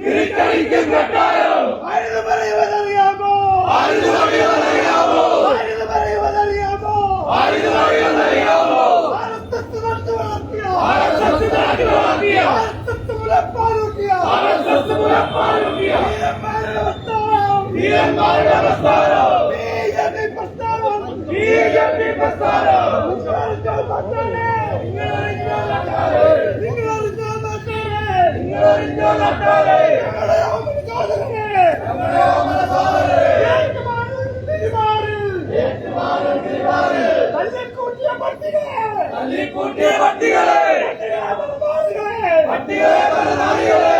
തിരിച്ചടിക്കും കെട്ടായോ ആരെന്ന് പറയുവാനറിയാമോ ആരെന്ന് പറയുവാനറിയാമോ നിങ്ങളറിഞ്ഞ നാട്ടാരെ നിങ്ങളറിഞ്ഞ നാട്ടാരെ ഞങ്ങളെ അവൻ കാതലേ வட்டிகளே வட்டிகளே வட்டிகளே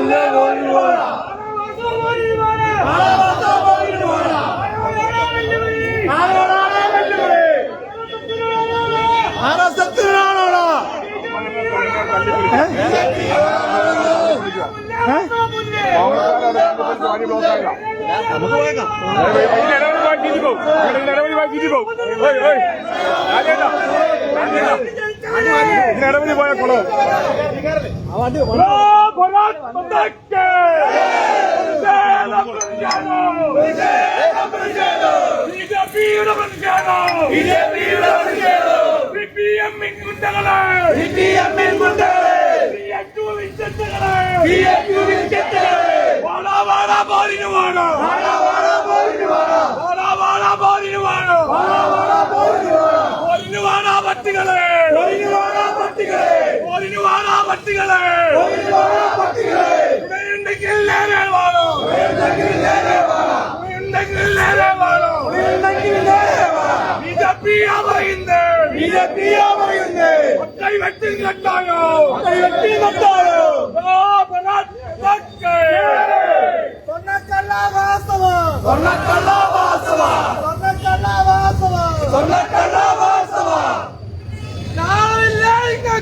മുല്ലേ ഗോവിൽ പോടാ നമുക്ക് പോയേക്കാം നിരവധി വാക്കിയിട്ട് പോകും ഇതിനിടവധി പോയ കുളവും വാടാ വാടാ പോരിന് വാടാ വാടാ വാടാ പോരിന് വാടാ വാടാ വാടാ പോരിന് பக்திகளே பக்திகளே இன்றைக்கு எல்லாரும் வாழும். இன்றைக்கு எல்லாரும் வாழும் இன்றைக்கு எல்லாரும் வாழும். பிஜேபி அவரிந்த பிஜேபி அவரிந்த ஒற்றை வெட்டி கட்டாயோ ஒற்றை வெட்டி கட்டாயோ பராத் பக்கே சொன்னக்கல்லா வாசவா சொன்னக்கல்லா வாசவா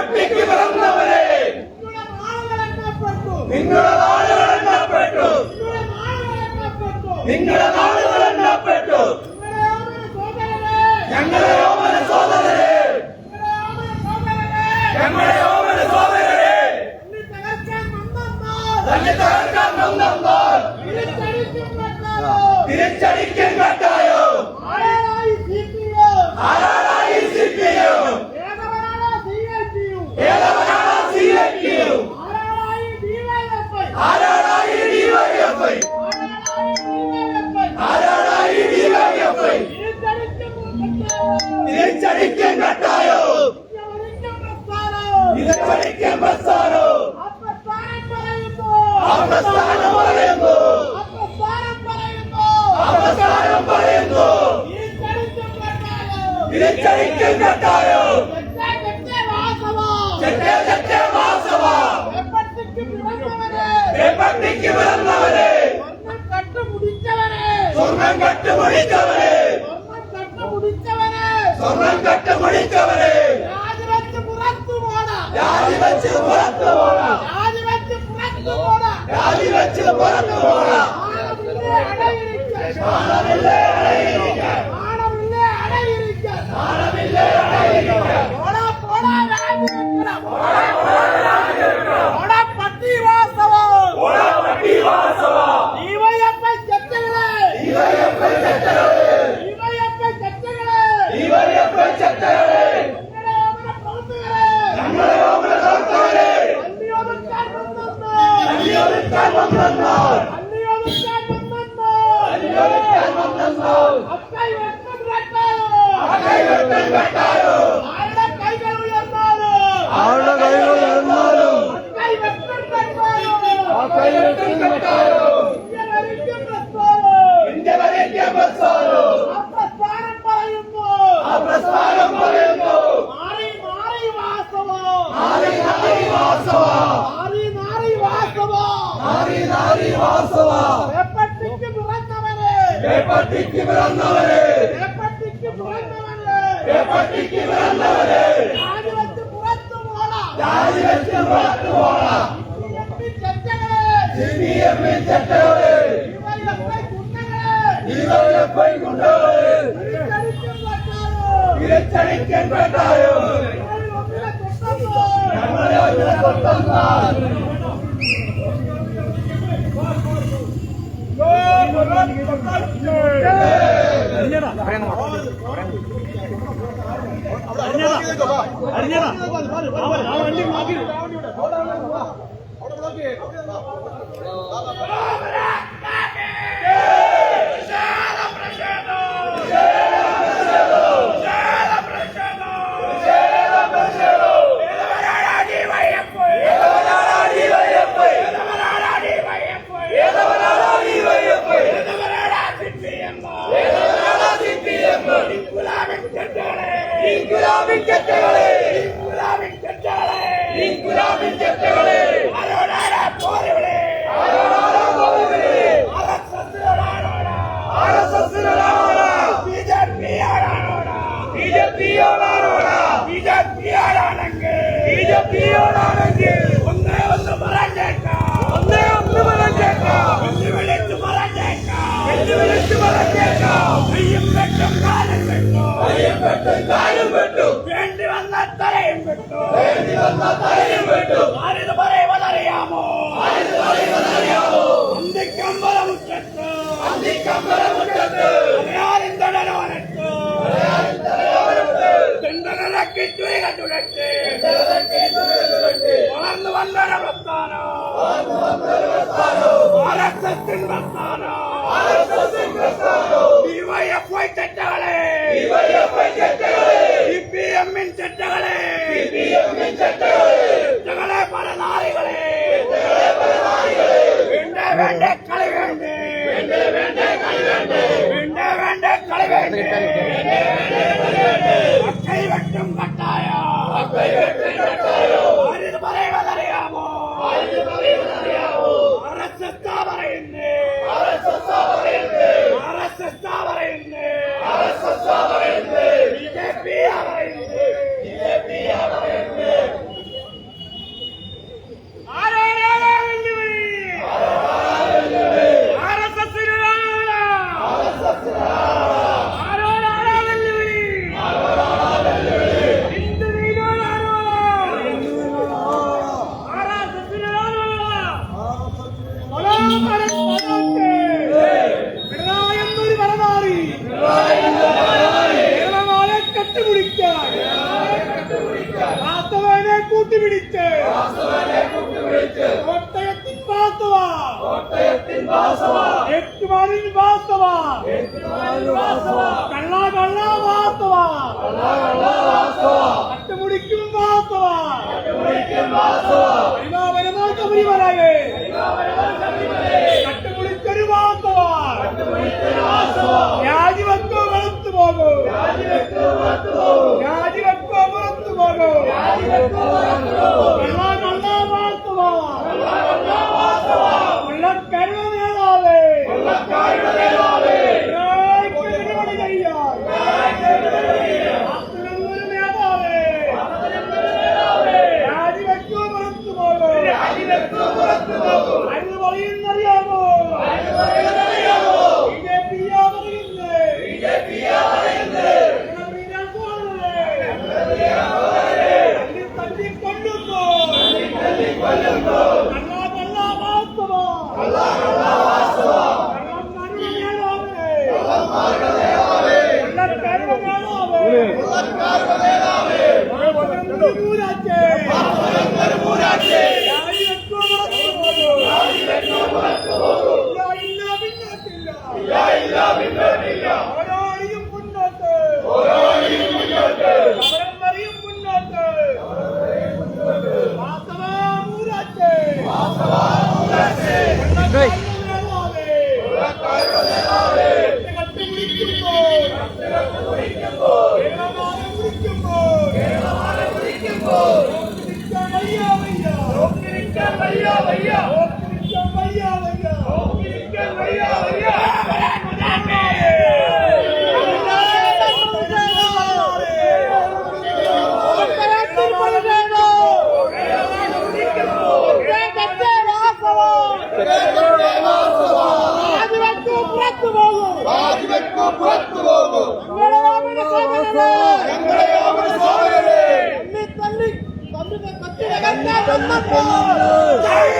ಒಟ್ಟಿಗೆ ಬಂದವರೇ ನಿಂಗಳ ನಾಡುಗಳನ್ನಪ್ಪಟ್ಟು ನಿಂಗಳ ನಾಡುಗಳನ್ನಪ್ಪಟ್ಟು ഞങ്ങളെ ഓമന സോദരരെ ഞങ്ങളെ ഓമന സോദരരെ തന്നെ തകർക്കാൻ വന്നാൽ തിരിച്ചടിക്കാൻ Let's! ഇൻകുലാബിൻ ஆளானங்க பிஜேபியோட ஆளானங்க ஒன்னே ஒன்னு மரண்டேக்கா ஒன்னே ஒன்னு மரண்டேக்கா வெள்ளி வெளிச்சு மரண்டேக்கா வெள்ளி வெளிச்சு மரண்டேக்கா ஐயம் வெட்டும் காலம் வெட்டும். ஐயம் வெட்டும் காலம் வெட்டும். வேண்டி வந்த அந்த கம்பளம் கட்டு அந்த கம்பளம் கட்டு அடையாளம் ചുരുക ചുഴറ്റ് വളർന്നു വന്നൊരു പ്രസ്ഥാനം ആർഎസ്എസിൻ പ്രസ്ഥാനം ഡിവൈഎഫ്ഐ ചെറ്റകളെ സിപിഎമ്മിൻ ചെറ്റകളെ ചെറ്റകളെ പല നാളികളെ വേണ്ടേ വേണ്ടേ കളി വേണ്ടേ വേണ്ടേ വേണ്ടേ കളി വേണ്ടേ വേണ്ടേ വേണ്ടേ കളി വേണ്ടേ അക്കൈ കൂട്ടുപിടിച്ച് കോട്ടയത്തിൻ ഏറ്റുമാനിൻ കള്ള കള്ള ശബരിമലയെ കട്ടുപിടിച്ചൊരു വാസ്തവ രാജിവെക്കോ വെളുത്തു പോകൂ. രാജിവെക്കോ പുറത്തു പോകും. കള്ള കള്ള Salaam. ಪತ್ತು ಹೋಗು ಸಾವಿರ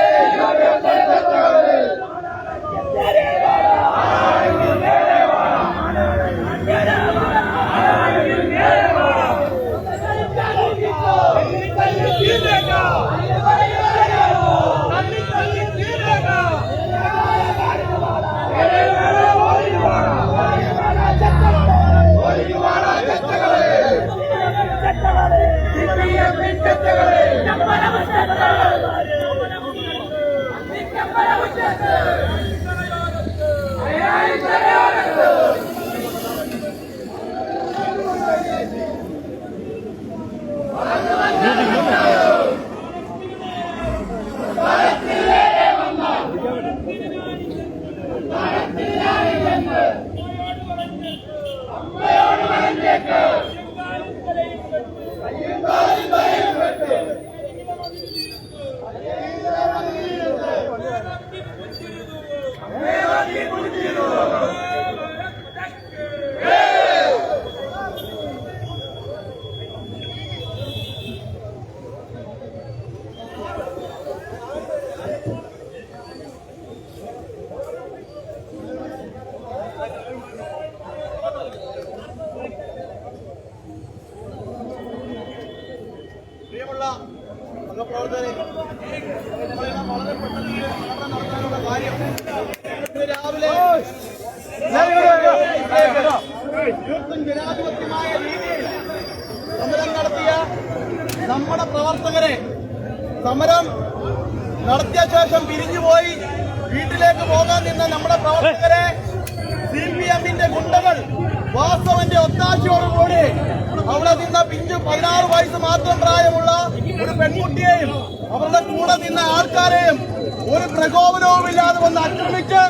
হবে ഒരു പെൺകുട്ടിയെയും അവരുടെ കൂടെ നിന്ന ആൾക്കാരെയും ഒരു പ്രകോപനവുമില്ലാതെ വന്ന് ആക്രമിച്ച്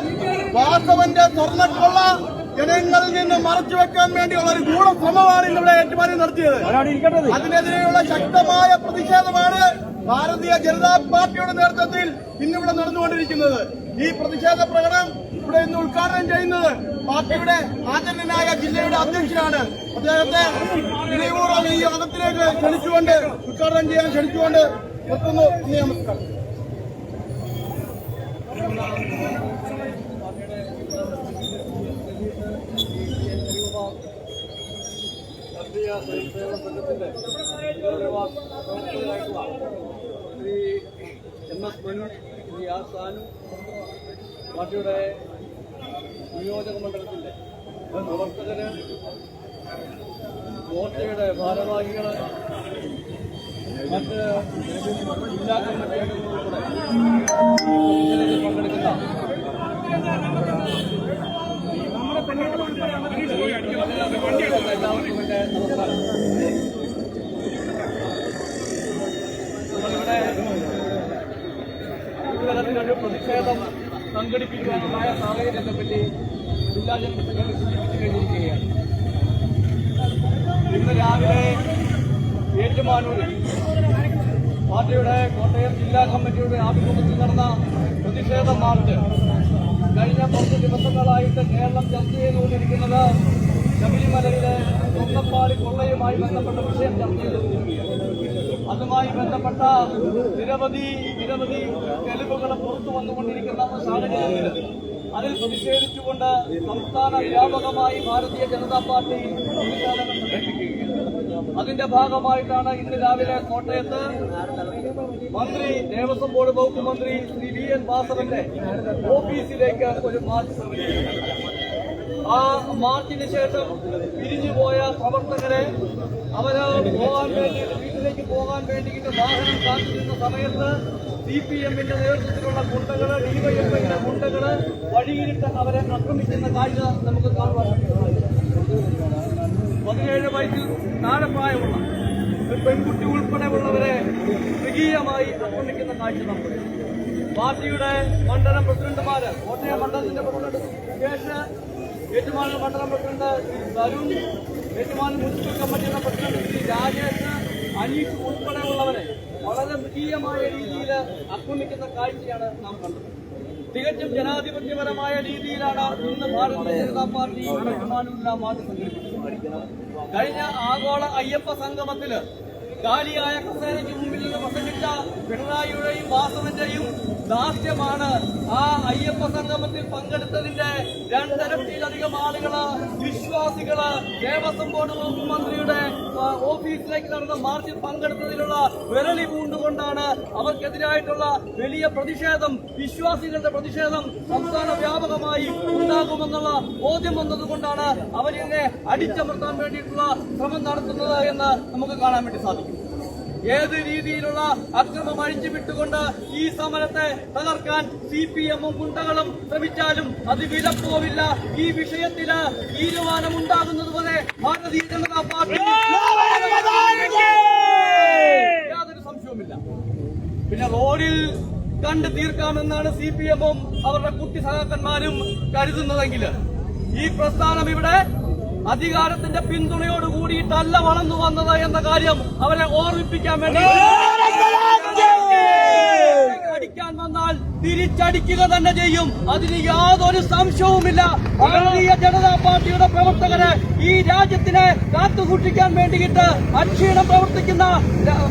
വാസവന്റെ സ്വർണക്കൊള്ള ജനങ്ങളിൽ നിന്ന് മറച്ചു വെക്കാൻ വേണ്ടിയുള്ള ഒരു ഗൂഢശ്രമമാണ് ഇന്നിവിടെ ഏറ്റുമാനി നടത്തിയത്. അതിനെതിരെയുള്ള ശക്തമായ പ്രതിഷേധമാണ് ഭാരതീയ ജനതാ പാർട്ടിയുടെ നേതൃത്വത്തിൽ ഇന്നിവിടെ നടന്നുകൊണ്ടിരിക്കുന്നത്. ഈ പ്രതിഷേധ പ്രകടനം ഇവിടെ ഇന്ന് ഉദ്ഘാടനം ചെയ്യുന്നത് പാർട്ടിയുടെ ആചരണനായ ജില്ലയുടെ അധ്യക്ഷനാണ്. അദ്ദേഹത്തെ വിനയപൂർവം ഈ യോഗത്തിലേക്ക് ക്ഷണിച്ചുകൊണ്ട് ഉദ്ഘാടനം ചെയ്യാൻ ക്ഷണിച്ചുകൊണ്ട് നിർത്തുന്നു. ഇനി നമസ്കാരം. Shri M S Manu Shri R Sanu പാർട്ടിയുടെ നിയോജക മണ്ഡലത്തിന്റെ പ്രവർത്തകര് കോട്ടയുടെ ഭാരവാഹികൾ മറ്റ് ജില്ലാ കമ്മിറ്റി പങ്കെടുക്കുന്ന എല്ലാവർക്കും എന്റെ നമസ്കാരം സംഘടിപ്പിക്കാനുണ്ടായ സാഹചര്യത്തെപ്പറ്റി ജില്ലാ ജനറൽ സെക്രട്ടറി സൂചിപ്പിച്ചു കഴിഞ്ഞിരിക്കുകയാണ്. ഇന്ന് രാവിലെ ഏറ്റുമാനൂരിൽ പാർട്ടിയുടെ കോട്ടയം ജില്ലാ കമ്മിറ്റിയുടെ ആഭിമുഖ്യത്തിൽ നടന്ന പ്രതിഷേധ മാർച്ച് കഴിഞ്ഞ പത്ത് ദിവസങ്ങളായിട്ട് കേരളം ചർച്ച ചെയ്തുകൊണ്ടിരിക്കുന്നത് ശബരിമലയിലെ കൊന്നപ്പാടി കൊള്ളയുമായി ബന്ധപ്പെട്ട വിഷയം ചർച്ച ചെയ്തുകൊണ്ടിരിക്കുകയാണ് അതുമായി ബന്ധപ്പെട്ട നിരവധി നിരവധി തെളിവുകൾ പുറത്തു വന്നുകൊണ്ടിരിക്കുന്ന സാഹചര്യത്തിൽ അതിൽ പ്രതിഷേധിച്ചുകൊണ്ട് സംസ്ഥാന വ്യാപകമായി ഭാരതീയ ജനതാ പാർട്ടി പ്രതിഷേധങ്ങൾ അതിന്റെ ഭാഗമായിട്ടാണ് ഇന്ന് രാവിലെ കോട്ടയത്ത് മന്ത്രി ദേവസ്വം ബോർഡ് വകുപ്പ് മന്ത്രി ശ്രീ വി എൻ വാസവന്റെ ഓഫീസിലേക്ക് ഒരു മാർച്ച് സംഘടിപ്പിക്കുന്നത്. ആ മാർച്ചിന് ശേഷം പിരിഞ്ഞുപോയ പ്രവർത്തകരെ അവർ പോകാൻ വേണ്ടി വീട്ടിലേക്ക് പോകാൻ വേണ്ടിയിട്ട് വാഹനം കാത്തിരുന്ന സമയത്ത് സി പി എമ്മിന്റെ നേതൃത്വത്തിലുള്ള ഗുണ്ടകൾ ഡിവൈഎഫ്ഐയുടെ ഗുണ്ടകൾ വഴിയിലിട്ട് അവരെ ആക്രമിക്കുന്ന കാഴ്ച നമുക്ക് കാണുവാൻ. പതിനേഴ് വയസ്സിൽ താഴെ പ്രായമുള്ള ഒരു പെൺകുട്ടി ഉൾപ്പെടെയുള്ളവരെ മൃഗീയമായി ആക്രമിക്കുന്ന കാഴ്ച നമുക്ക് പാർട്ടിയുടെ മണ്ഡലം പ്രസിഡന്റുമാര് കോട്ടയം മണ്ഡലത്തിന്റെ പ്രസിഡന്റ് സുകേഷ് ഏറ്റുമാനൂർ മണ്ഡലം പ്രസിഡന്റ് തരുൺ ഏറ്റുമാനൂർ മുനിസിപ്പൽ കമ്മിറ്റിയുടെ പ്രസിഡന്റ് ശ്രീ രാജേഷ് അനീഷ് ഉൾപ്പെടെയുള്ളവരെ വളരെ മൃഗീയമായ രീതിയിൽ ആക്രമിക്കുന്ന കാഴ്ചയാണ് നാം കണ്ടത്. തികച്ചും ജനാധിപത്യപരമായ രീതിയിലാണ് ഇന്ന് ഭാരതീയ ജനതാ പാർട്ടി ഏറ്റുമാനൂരിൽ ആ മാർച്ച് സംഘടിപ്പിച്ചത് കഴിഞ്ഞ ആഗോള അയ്യപ്പ സംഗമത്തിൽ കാലിയായ കസേരയ്ക്ക് മുമ്പിൽ നിന്ന് പ്രസംഗിച്ച പിണറായിയുടെയും വാസവന്റെയും ദാസ്യമാണ് ആ അയ്യപ്പ സംഗമത്തിൽ പങ്കെടുത്തതിന്റെ രണ്ടരത്തിലധികം ആളുകൾ വിശ്വാസികൾ ദേവസ്വം ബോർഡ് മന്ത്രിയുടെ ഓഫീസിലേക്ക് നടന്ന മാർച്ചിൽ പങ്കെടുത്തതിലുള്ള വിരളി പൂണ്ടുകൊണ്ടാണ് അവർക്കെതിരായിട്ടുള്ള വലിയ പ്രതിഷേധം വിശ്വാസികളുടെ പ്രതിഷേധം സംസ്ഥാന വ്യാപകമായി ഉണ്ടാകുമെന്നുള്ള ബോധ്യം വന്നതുകൊണ്ടാണ് അവരിനെ അടിച്ചമർത്താൻ വേണ്ടിയിട്ടുള്ള ശ്രമം നടത്തുന്നത് എന്ന് നമുക്ക് കാണാൻ വേണ്ടി സാധിക്കും. ഏത് രീതിയിലുള്ള അക്രമം അഴിച്ചു വിട്ടുകൊണ്ട് ഈ സമരത്തെ തകർക്കാൻ സി പി എമ്മും ഗുണ്ടകളും ശ്രമിച്ചാലും അത് വിലപ്പോവില്ല ഈ വിഷയത്തിൽ വിഷയത്തിൽ പോലെ ഭാരതീയ ജനതാ പാർട്ടി യാതൊരു സംശയവുമില്ല. പിന്നെ റോഡിൽ കണ്ടു തീർക്കാമെന്നാണ് സി പി എമ്മും അവരുടെ കുട്ടി സഹാക്കന്മാരും കരുതുന്നതെങ്കിൽ ഈ പ്രസ്ഥാനം ഇവിടെ അധികാരത്തിന്റെ പിന്തുണയോട് കൂടിയിട്ടല്ല വളർന്നു വന്നത് എന്ന കാര്യം അവരെ ഓർമ്മിപ്പിക്കാൻ വേണ്ടി അടിക്കാൻ വന്നാൽ തിരിച്ചടിക്കുക തന്നെ ചെയ്യും. അതിന് യാതൊരു സംശയവുമില്ല. ഭാരതീയ ജനതാ പാർട്ടിയുടെ പ്രവർത്തകര് ഈ രാജ്യത്തിനെ കാത്തുസൂക്ഷിക്കാൻ വേണ്ടിയിട്ട് അക്ഷീണം പ്രവർത്തിക്കുന്ന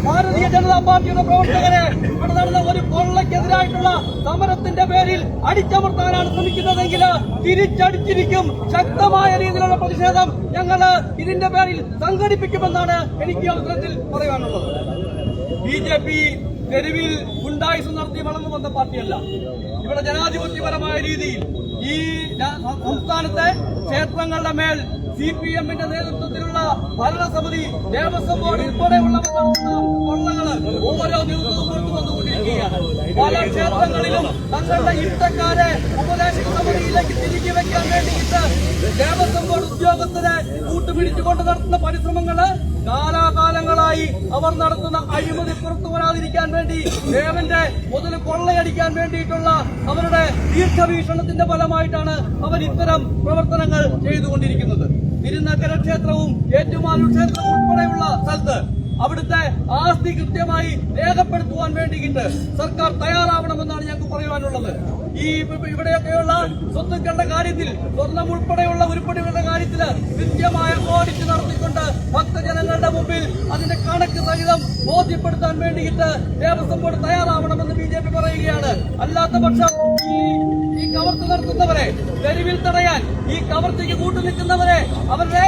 ഭാരതീയ ജനതാ പാർട്ടിയുടെ പ്രവർത്തകരെ ഇവിടെ നടന്ന ഒരു കൊള്ളയ്ക്കെതിരായിട്ടുള്ള സമരത്തിന്റെ പേരിൽ അടിച്ചമർത്താനാണ് ശ്രമിക്കുന്നതെങ്കിൽ തിരിച്ചടിച്ചിരിക്കും. ശക്തമായ രീതിയിലുള്ള പ്രതിഷേധം ഞങ്ങൾ ഇതിന്റെ പേരിൽ സംഘടിപ്പിക്കുമെന്നാണ് എനിക്ക് അവസരത്തിൽ പറയാനുള്ളത്. ബി ജെ പി തെരുവിൽ ഗുണ്ടായുസം നടത്തി വളർന്നു വന്ന പാർട്ടിയല്ല. ഇവിടെ ജനാധിപത്യപരമായ രീതിയിൽ ഈ സംസ്ഥാനത്തെ ക്ഷേത്രങ്ങളുടെ മേൽ സി പി എമ്മിന്റെ നേതൃത്വത്തിലുള്ള ഭരണസമിതി ദേവസ്വം ബോർഡ് ഉൾപ്പെടെയുള്ള കൊള്ളകൾ ഓരോ ദിവസവും പുറത്തു വന്നുകൊണ്ടിരിക്കുകയാണ്. പല ക്ഷേത്രങ്ങളിലും തങ്ങളുടെ ഇഷ്ടക്കാരെ ഉപദേശക സമിതിയിലേക്ക് തിരികെ വെക്കാൻ വേണ്ടിയിട്ട് ദേവസ്വം ബോർഡ് ഉദ്യോഗസ്ഥരെ കൂട്ടുപിടിച്ചുകൊണ്ട് നടത്തുന്ന പരിശ്രമങ്ങൾ കാലാകാലങ്ങളായി അവർ നടത്തുന്ന അഴിമതി പുറത്തു വരാതിരിക്കാൻ വേണ്ടി ദേവന്റെ മുതൽ കൊള്ളയടിക്കാൻ വേണ്ടിയിട്ടുള്ള അവരുടെ ദീർഘവീക്ഷണത്തിന്റെ ഫലമായിട്ടാണ് അവർ ഇത്തരം പ്രവർത്തനങ്ങൾ ചെയ്തുകൊണ്ടിരിക്കുന്നത്. തിരുനക്കര ക്ഷേത്രവും ഏറ്റുമാനൂർ ക്ഷേത്രവും ഉൾപ്പെടെയുള്ള സ്ഥലത്ത് അവിടുത്തെ ആസ്തി കൃത്യമായി രേഖപ്പെടുത്തുവാൻ വേണ്ടിയിട്ട് സർക്കാർ തയ്യാറാവണമെന്നാണ് ഞങ്ങൾക്ക് പറയുവാനുള്ളത്. ഈ ഇവ- ഇവിടെയൊക്കെയുള്ള സ്വത്തുക്കളുടെ കാര്യത്തിൽ സ്വർണം ഉൾപ്പെടെയുള്ള ഉരുപ്പടികളുടെ കാര്യത്തിൽ കൃത്യമായ ഓഡിറ്റ് നടത്തിക്കൊണ്ട് ഭക്തജനങ്ങളുടെ മുമ്പിൽ അതിന്റെ കണക്ക് സഹിതം ബോധ്യപ്പെടുത്താൻ വേണ്ടിയിട്ട് ദേവസ്വം ബോർഡ് തയ്യാറാവണമെന്ന് ബി ജെ പി പറയുകയാണ്. അല്ലാത്ത പക്ഷം ഈ കവർച്ച നടത്തുന്നവരെ തെരുവിൽ തടയാൻ ഈ കവർച്ചയ്ക്ക് കൂട്ടുനിൽക്കുന്നവരെ അവരുടെ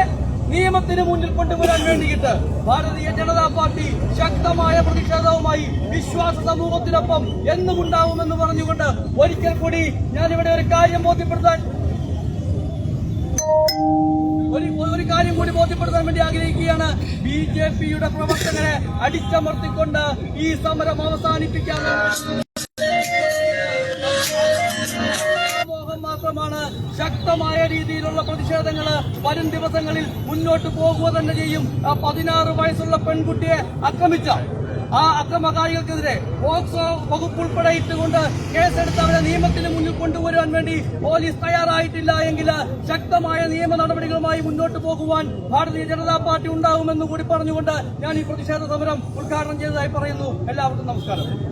നിയമത്തിന് മുന്നിൽ കൊണ്ടുവരാൻ വേണ്ടിയിട്ട് ഭാരതീയ ജനതാ പാർട്ടി ശക്തമായ പ്രതിഷേധവുമായി വിശ്വാസ സമൂഹത്തിനൊപ്പം എന്നും ഉണ്ടാവുമെന്ന് പറഞ്ഞുകൊണ്ട് ഒരിക്കൽ കൂടി ഞാനിവിടെ ഒരു കാര്യം ബോധ്യപ്പെടുത്താൻ ഒരു കാര്യം കൂടി ബോധ്യപ്പെടുത്താൻ വേണ്ടി ആഗ്രഹിക്കുകയാണ്. ബി ജെ പിയുടെ പ്രവർത്തകരെ അടിച്ചമർത്തിക്കൊണ്ട് ഈ സമരം അവസാനിപ്പിക്കാനാണ് മാത്രമാണ് ശക്തമായ രീതിയിലുള്ള പ്രതിഷേധങ്ങൾ വരും ദിവസങ്ങളിൽ മുന്നോട്ട് പോകുക തന്നെ ചെയ്യും. പതിനാറ് വയസ്സുള്ള പെൺകുട്ടിയെ ആക്രമിച്ച ആ അക്രമകാരികൾക്കെതിരെ പോക്സോ വകുപ്പ് ഉൾപ്പെടെ ഇട്ടുകൊണ്ട് കേസെടുത്ത് അവരെ നിയമത്തിന് മുന്നിൽ കൊണ്ടുവരാൻ വേണ്ടി പോലീസ് തയ്യാറായിട്ടില്ല എങ്കിൽ ശക്തമായ നിയമ നടപടികളുമായി മുന്നോട്ട് പോകുവാൻ ഭാരതീയ ജനതാ പാർട്ടി ഉണ്ടാകുമെന്ന് കൂടി പറഞ്ഞുകൊണ്ട് ഞാൻ ഈ പ്രതിഷേധ സമരം ഉദ്ഘാടനം ചെയ്തതായി പറയുന്നു. എല്ലാവർക്കും നമസ്കാരം.